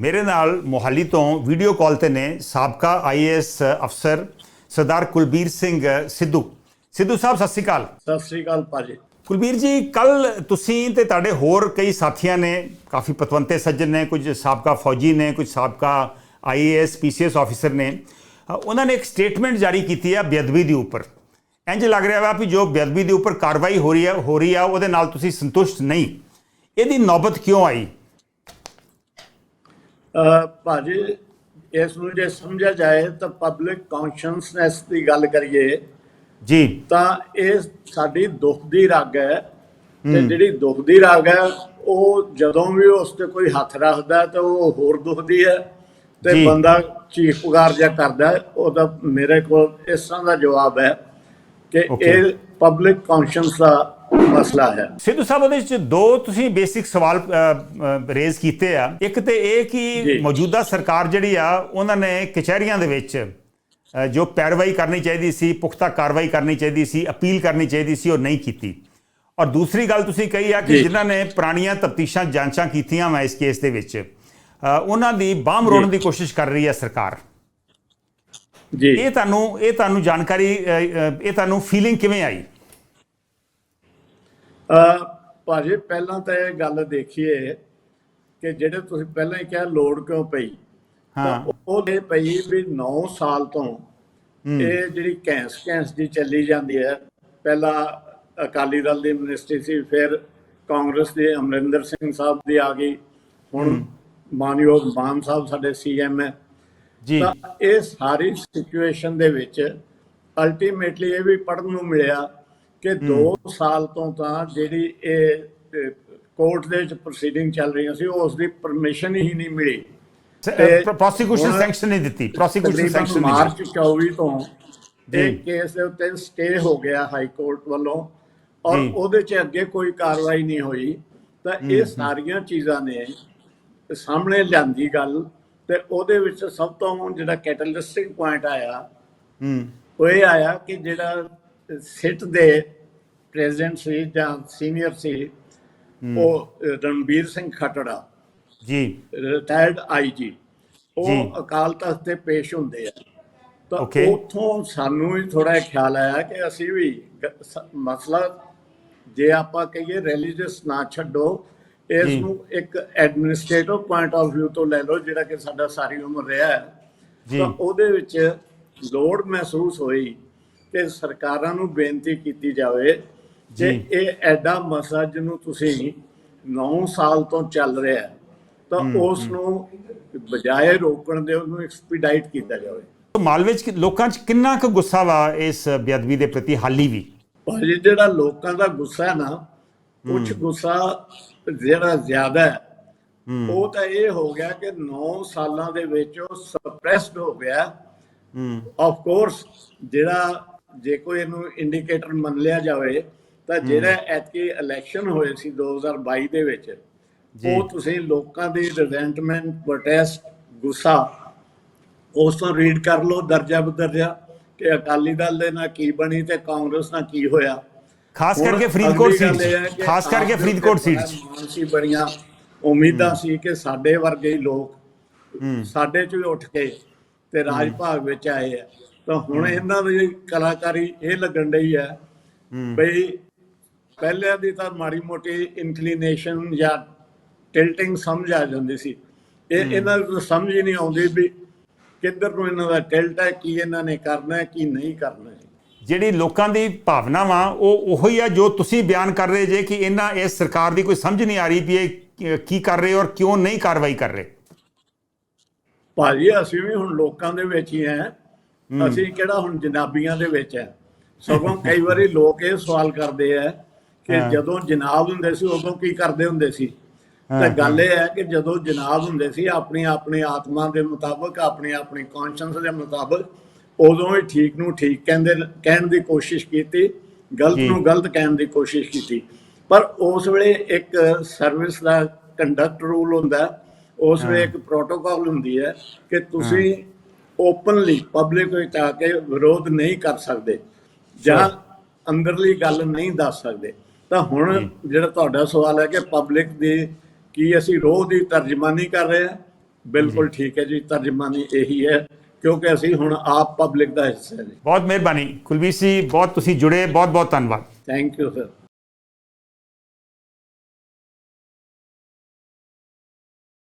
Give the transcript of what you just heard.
ਮੇਰੇ ਨਾਲ ਮੋਹਾਲੀ ਤੋਂ ਵੀਡੀਓ ਕਾਲ ਤੇ ਨੇ ਸਾਬਕਾ ਆਈਏਐਸ ਅਫਸਰ ਸਰਦਾਰ ਕੁਲਬੀਰ ਸਿੰਘ ਸਿੱਧੂ। ਸਿੱਧੂ ਸਾਹਿਬ ਸਤਿ ਸ਼੍ਰੀ ਅਕਾਲ। ਸਤਿ ਸ੍ਰੀ ਅਕਾਲ ਭਾਜੀ। ਕੁਲਬੀਰ ਜੀ ਕੱਲ ਤੁਸੀਂ ਤੇ ਤੁਹਾਡੇ ਹੋਰ ਕਈ ਸਾਥੀਆਂ ਨੇ ਕਾਫੀ ਪਤਵੰਤੇ ਸੱਜਣ ਨੇ ਕੁਝ ਸਾਬਕਾ ਫੌਜੀ ਨੇ ਕੁਝ ਸਾਬਕਾ ਆਈਏਐਸ ਪੀਸੀਐਸ ਆਫੀਸਰ ਨੇ ਉਹਨਾਂ ਨੇ ਇੱਕ ਸਟੇਟਮੈਂਟ ਜਾਰੀ ਕੀਤੀ ਹੈ ਬੇਅਦਬੀ ਦੇ ਉੱਪਰ। ਇੰਜ ਲੱਗ ਰਿਹਾ ਵਾ ਵੀ ਜੋ ਬੇਅਦਬੀ ਦੇ ਉੱਪਰ ਕਾਰਵਾਈ ਹੋ ਰਹੀ ਹੈ ਹੋ ਰਹੀ ਆ ਉਹਦੇ ਨਾਲ ਤੁਸੀਂ ਸੰਤੁਸ਼ਟ ਨਹੀਂ। ਇਹਦੀ ਨੌਬਤ ਕਿਉਂ ਆਈ? ਭਾਜੀ ਇਸ ਨੂੰ ਜੇ ਸਮਝਿਆ ਜਾਏ ਤਾਂ ਪਬਲਿਕ ਕੌਨਸ਼ੀਅਸਨੈਸ ਦੀ ਗੱਲ ਕਰੀਏ ਜੀ ਤਾਂ ਇਹ ਸਾਡੀ ਦੁੱਖ ਦੀ ਰਗ ਹੈ ਤੇ ਜਿਹੜੀ ਦੁੱਖ ਦੀ ਰਗ ਹੈ ਉਹ ਜਦੋਂ ਵੀ ਉਸ ਤੇ ਕੋਈ ਹੱਥ ਰੱਖਦਾ ਤਾਂ ਉਹ ਹੋਰ ਦੁਖਦੀ ਹੈ ਤੇ। ਬੰਦਾ ਚੀਖ ਪੁਕਾਰ ਜਿਹਾ ਕਰਦਾ। ਉਹਦਾ ਮੇਰੇ ਕੋਲ ਇਸ ਤਰ੍ਹਾਂ ਦਾ ਜਵਾਬ ਹੈ ਕਿ. ਇਹ ਪਬਲਿਕ ਕੌਨਸ਼ੀਅਸ ਦਾ ਮਸਲਾ ਹੈ ਸਿੱਧੂ ਸਾਹਿਬ ਉਹਦੇ ਵਿੱਚ ਦੋ ਤੁਸੀਂ ਬੇਸਿਕ ਸਵਾਲ ਰੇਜ਼ ਕੀਤੇ ਆ ਇੱਕ ਤੇ ਇਹ ਕਿ। ਮੌਜੂਦਾ ਸਰਕਾਰ ਜਿਹੜੀ ਆ ਉਹਨਾਂ ਨੇ ਕਚਹਿਰੀਆਂ ਦੇ ਵਿੱਚ ਜੋ ਪੈਰਵਾਈ ਕਰਨੀ ਚਾਹੀਦੀ ਸੀ ਪੁਖਤਾ ਕਾਰਵਾਈ ਕਰਨੀ ਚਾਹੀਦੀ ਸੀ ਅਪੀਲ ਕਰਨੀ ਚਾਹੀਦੀ ਸੀ ਉਹ ਨਹੀਂ ਕੀਤੀ ਔਰ ਦੂਸਰੀ ਗੱਲ ਤੁਸੀਂ ਕਹੀ ਆ ਕਿ। ਜਿਨ੍ਹਾਂ ਨੇ ਪੁਰਾਣੀਆਂ ਤਫਤੀਸ਼ਾਂ ਜਾਂਚਾਂ ਕੀਤੀਆਂ ਵਾ ਇਸ ਕੇਸ ਦੇ ਵਿੱਚ ਉਹਨਾਂ ਦੀ ਬਾਹ ਮਰੋੜਨ ਦੀ ਕੋਸ਼ਿਸ਼ ਕਰ ਰਹੀ ਹੈ ਸਰਕਾਰ ਜੀ। ਇਹ ਤੁਹਾਨੂੰ ਇਹ ਤੁਹਾਨੂੰ ਜਾਣਕਾਰੀ ਇਹ ਤੁਹਾਨੂੰ ਫੀਲਿੰਗ ਕਿਵੇਂ ਆਈ? ਅ ਭਾਜੀ ਪਹਿਲਾਂ ਤਾਂ ਇਹ ਗੱਲ ਦੇਖੀਏ ਕਿ ਜਿਹੜੇ ਤੁਸੀਂ ਪਹਿਲਾਂ ਹੀ ਕਿਹਾ ਲੋੜ ਕਿਉਂ ਪਈ ਹਾਂ। ਉਹ ਇਹ ਪਈ ਵੀ 9 ਸਾਲ ਤੋਂ ਇਹ ਜਿਹੜੀ ਕੈਂਸ ਕੈਂਸ ਦੀ ਚੱਲੀ ਜਾਂਦੀ ਹੈ। ਪਹਿਲਾਂ ਅਕਾਲੀ ਦਲ ਦੀ ਮਿਨਿਸਟਰੀ ਸੀ ਫਿਰ ਕਾਂਗਰਸ ਦੇ ਅਮਰਿੰਦਰ ਸਿੰਘ ਸਾਹਿਬ ਦੀ ਆ ਗਈ। ਹੁਣ ਮਾਨਯੋਗ ਮਾਨ ਸਾਹਿਬ ਸਾਡੇ ਸੀਐਮ ਹੈ। ਜੀ। ਤਾਂ ਇਹ ਸਾਰੀ ਸਿਚੁਏਸ਼ਨ ਦੇ ਵਿੱਚ ਅਲਟੀਮੇਟਲੀ ਇਹ ਵੀ ਪੜਨ ਨੂੰ ਮਿਲਿਆ ਕਿ 2 ਸਾਲ ਤੋਂ ਤਾਂ ਜਿਹੜੀ ਇਹ ਕੋਰਟ ਦੇ ਵਿੱਚ ਪ੍ਰੋਸੀਡਿੰਗ ਚੱਲ ਰਹੀਆਂ ਸੀ ਉਸ ਦੀ ਪਰਮਿਸ਼ਨ ਹੀ ਨਹੀਂ ਮਿਲੀ। ਪ੍ਰੋਸੀਕਿਊਸ਼ਨ ਸੈਂਕਸ਼ਨ ਨਹੀਂ ਦਿੱਤੀ। ਪ੍ਰੋਸੀਕਿਊਸ਼ਨ ਸੈਂਕਸ਼ਨ ਨਹੀਂ ਮਾਰਚ 24 ਤੋਂ। ਇਹ ਕੇਸ ਦੇ ਉੱਤੇ ਸਟੇ ਹੋ ਗਿਆ ਹਾਈ ਕੋਰਟ ਵੱਲੋਂ ਔਰ। ਉਹਦੇ 'ਚ ਅੱਗੇ ਕੋਈ ਕਾਰਵਾਈ ਨਹੀਂ ਹੋਈ। ਤਾਂ ਇਹ ਸਾਰੀਆਂ ਚੀਜ਼ਾਂ ਨੇ ਸਾਹਮਣੇ ਲਿਆਂਦੀ ਗੱਲ ਤੇ ਉਹਦੇ ਵਿੱਚ ਸਭ ਤੋਂ ਜਿਹੜਾ ਕੈਟਲਿਸਟਿਕ ਪੁਆਇੰਟ ਆਇਆ ਹੂੰ। ਉਹ ਇਹ ਆਇਆ ਕਿ ਜਿਹੜਾ ਸਿੱਟ ਦੇ ਪ੍ਰੈਜ਼ੀਡੈਂਟ ਸੀ ਜਾਂ ਸੀਨੀਅਰ ਸੀ ਉਹ ਰਣਬੀਰ ਸਿੰਘ ਖਟੜਾ। ਜੀ। Retired IG. ਉਹ ਅਕਾਲ ਤਖਤ ਤੇ ਪੇਸ਼ ਹੁੰਦੇ ਆ। ਤਾਂ. ਉਥੋਂ ਸਾਨੂੰ ਵੀ ਥੋੜਾ ਖਿਆਲ ਆਇਆ ਕਿ ਅਸੀਂ ਵੀ ਮਸਲਾ ਜੇ ਆਪਾਂ ਕਹੀਏ ਰਿਲੀਜੀਅਸ ਨਾ ਛੱਡੋ ਇਸ। ਨੂੰ ਇੱਕ ਐਡਮਿਨਿਸਟ੍ਰੇਟਿਵ ਪੁਆਇੰਟ ਆਫ View ਤੋਂ ਲੈ ਲਓ ਜਿਹੜਾ ਕਿ ਸਾਡਾ ਸਾਰੀ ਉਮਰ ਰਿਹਾ ਹੈ। ਤਾਂ ਉਹਦੇ ਵਿੱਚ ਲੋੜ ਮਹਿਸੂਸ ਹੋਈ ਕਿ ਸਰਕਾਰਾਂ ਨੂੰ ਬੇਨਤੀ ਕੀਤੀ ਜਾਵੇ ਜੀ। ਇਹ ਐਡਾ ਮਸਲਾ ਜਿਹਨੂੰ ਤੁਸੀਂ 9 ਸਾਲ ਤੋਂ ਚੱਲ ਰਿਹਾ ਹੈ, ਤਾਂ ਉਸ ਨੂੰ ਬਜਾਏ ਰੋਕਣ ਦੇ ਉਹਨੂੰ ਐਕਸਪੀਡਾਈਟ ਕੀਤਾ ਜਾਵੇ ਮਾਲਵੇ ਚ ਲੋਕਾਂ ਚ ਕਿੰਨਾ ਕੁ ਗੁੱਸਾ ਵਾ ਇਸ ਬੇਅਦਬੀ ਦੇ ਪ੍ਰਤੀ ਹਾਲੀ ਵੀ ਭਾਜੀ ਜਿਹੜਾ ਲੋਕਾਂ ਦਾ ਗੁੱਸਾ ਹੈ ਨਾ ਕੁਝ ਗੁੱਸਾ ਜਿਹੜਾ ਜ਼ਿਆਦਾ ਉਹ ਤਾਂ ਇਹ ਹੋ ਗਿਆ ਕਿ 9 ਸਾਲਾਂ ਦੇ ਵਿੱਚ ਉਹ ਸਪਰੈਸਡ ਹੋ ਗਿਆ। ਹੂੰ। ਆਫ ਕੋਰਸ ਜਿਹੜਾ ਜੇ ਕੋਈ ਇਹਨੂੰ ਇੰਡੀਕੇਟਰ ਮੰਨ ਲਿਆ ਜਾਵੇ ਤਾਂ ਜਿਹੜਾ ਐਤਕੀ ਇਲੈਕਸ਼ਨ ਹੋਏ ਸੀ 2022 ਦੇ ਵਿੱਚ। ਉਹ ਤੁਸੀਂ ਲੋਕਾਂ ਦੀ ਰਿਜ਼ੈਂਟਮੈਂਟ ਪ੍ਰੋਟੈਸਟ ਗੁੱਸਾ ਉਸ ਤੋਂ ਰੀਡ ਕਰ ਲਓ ਦਰਜਾ ਬਦਰਜਾ ਕਿ ਅਕਾਲੀ ਦਲ ਦੇ ਨਾਲ ਕੀ ਬਣੀ ਤੇ ਕਾਂਗਰਸ ਨਾਲ ਕੀ ਹੋਇਆ। ਖਾਸ ਕਰਕੇ ਫਰੀਦਕੋਟ ਸੀਟ ਖਾਸ ਕਰਕੇ ਫਰੀਦਕੋਟ ਸੀਟ ਸੀ ਬੜੀਆਂ ਉਮੀਦਾਂ ਸੀ ਕਿ ਸਾਡੇ ਵਰਗੇ ਲੋਕ ਸਾਡੇ ਚ ਉੱਠ ਕੇ ਤੇ ਰਾਜ ਭਾਗ ਵਿੱਚ ਆਏ ਆ। ਤਾਂ ਹੁਣ ਇਹਨਾਂ ਦੀ ਕਲਾਕਾਰੀ ਇਹ ਲੱਗਣ ਡਈ ਹੈ ਬਈ ਪਹਿਲਿਆਂ ਦੀ ਤਾਂ ਮਾੜੀ ਮੋਟੀ ਇਨਕਲੀਨੇਸ਼ਨ ਜਾਂ ਟਿਲਟਿੰਗ ਸਮਝ ਆ ਜਾਂਦੀ ਸੀ। ਇਹ ਇਹਨਾਂ ਨੂੰ ਸਮਝ ਹੀ ਨਹੀਂ ਆਉਂਦੀ ਵੀ ਕਿੱਧਰ ਨੂੰ ਇਹਨਾਂ ਦਾ ਟਿਲਟ ਹੈ ਕੀ ਇਹਨਾਂ ਨੇ ਕਰਨਾ ਹੈ ਕੀ ਨਹੀਂ ਕਰਨਾ ਹੈ। ਜਿਹੜੀ ਲੋਕਾਂ ਦੀ ਭਾਵਨਾ ਵਾ ਉਹ ਉਹੋ ਆ ਜੋ ਤੁਸੀਂ ਬਿਆਨ ਕਰ ਰਹੇ ਜੇ ਕਿ ਇਹਨਾਂ ਇਸ ਸਰਕਾਰ ਦੀ ਕੋਈ ਸਮਝ ਨਹੀਂ ਆ ਰਹੀ ਵੀ ਇਹ ਕੀ- ਕਰ ਰਹੇ ਔਰ ਕਿਉਂ ਨਹੀਂ ਕਾਰਵਾਈ ਕਰ ਰਹੇ। ਭਾਜੀ ਅਸੀਂ ਵੀ ਹੁਣ ਲੋਕਾਂ ਦੇ ਵਿੱਚ ਹੀ ਆ ਅਸੀਂ ਕਿਹੜਾ ਹੁਣ ਜਨਾਬੀਆਂ ਦੇ ਵਿੱਚ ਆ ਸਗੋਂ ਕਈ ਵਾਰੀ ਲੋਕ ਇਹ ਸਵਾਲ ਕਰਦੇ ਆ ਕਿ। ਜਦੋਂ ਜਨਾਬ ਹੁੰਦੇ ਸੀ ਉਦੋਂ ਕੀ ਕਰਦੇ ਹੁੰਦੇ ਸੀ? ਤਾਂ ਗੱਲ ਇਹ ਹੈ ਕਿ ਜਦੋਂ ਜਨਾਬ ਹੁੰਦੇ ਸੀ ਆਪਣੀ ਆਪਣੀ ਆਤਮਾ ਦੇ ਮੁਤਾਬਕ ਆਪਣੀ ਆਪਣੀ ਕੌਨਸ਼ੀਅੰਸ ਦੇ ਮੁਤਾਬਕ ਉਦੋਂ ਹੀ ਠੀਕ ਨੂੰ ਠੀਕ ਕਹਿੰਦੇ ਕਹਿਣ ਦੀ ਕੋਸ਼ਿਸ਼ ਕੀਤੀ ਗਲਤ। ਨੂੰ ਗਲਤ ਕਹਿਣ ਦੀ ਕੋਸ਼ਿਸ਼ ਕੀਤੀ। ਪਰ ਉਸ ਵੇਲੇ ਇੱਕ ਸਰਵਿਸ ਦਾ ਕੰਡਕਟ ਰੂਲ ਹੁੰਦਾ ਉਸ ਵੇਲੇ ਇੱਕ ਪ੍ਰੋਟੋਕਾਲ ਹੁੰਦੀ ਹੈ ਕਿ ਤੁਸੀਂ ਓਪਨਲੀ ਪਬਲਿਕ ਵਿੱਚ ਆ ਕੇ ਵਿਰੋਧ ਨਹੀਂ ਕਰ ਸਕਦੇ ਜਾਂ ਅੰਦਰਲੀ ਗੱਲ ਨਹੀਂ ਦੱਸ ਸਕਦੇ। ਤਾਂ ਹੁਣ ਜਿਹੜਾ ਤੁਹਾਡਾ ਸਵਾਲ ਹੈ ਕਿ ਪਬਲਿਕ ਦੀ ਕੀ ਅਸੀਂ ਰੋਹ ਦੀ ਤਰਜਮਾਨੀ ਕਰ ਰਹੇ ਹਾਂ? ਬਿਲਕੁਲ ਠੀਕ ਹੈ ਜੀ ਤਰਜਮਾਨੀ ਇਹੀ ਹੈ। ਕਿਉਂਕਿ ਅਸੀਂ ਹੁਣ ਆਪ ਪਬਲਿਕ ਦਾ ਹਿੱਸਾ ਜੀ। ਬਹੁਤ ਮਿਹਰਬਾਨੀ। ਕੁਲਵੀਰ ਜੀ ਬਹੁਤ ਤੁਸੀਂ ਜੁੜੇ ਬਹੁਤ ਬਹੁਤ ਧੰਨਵਾਦ। Thank you sir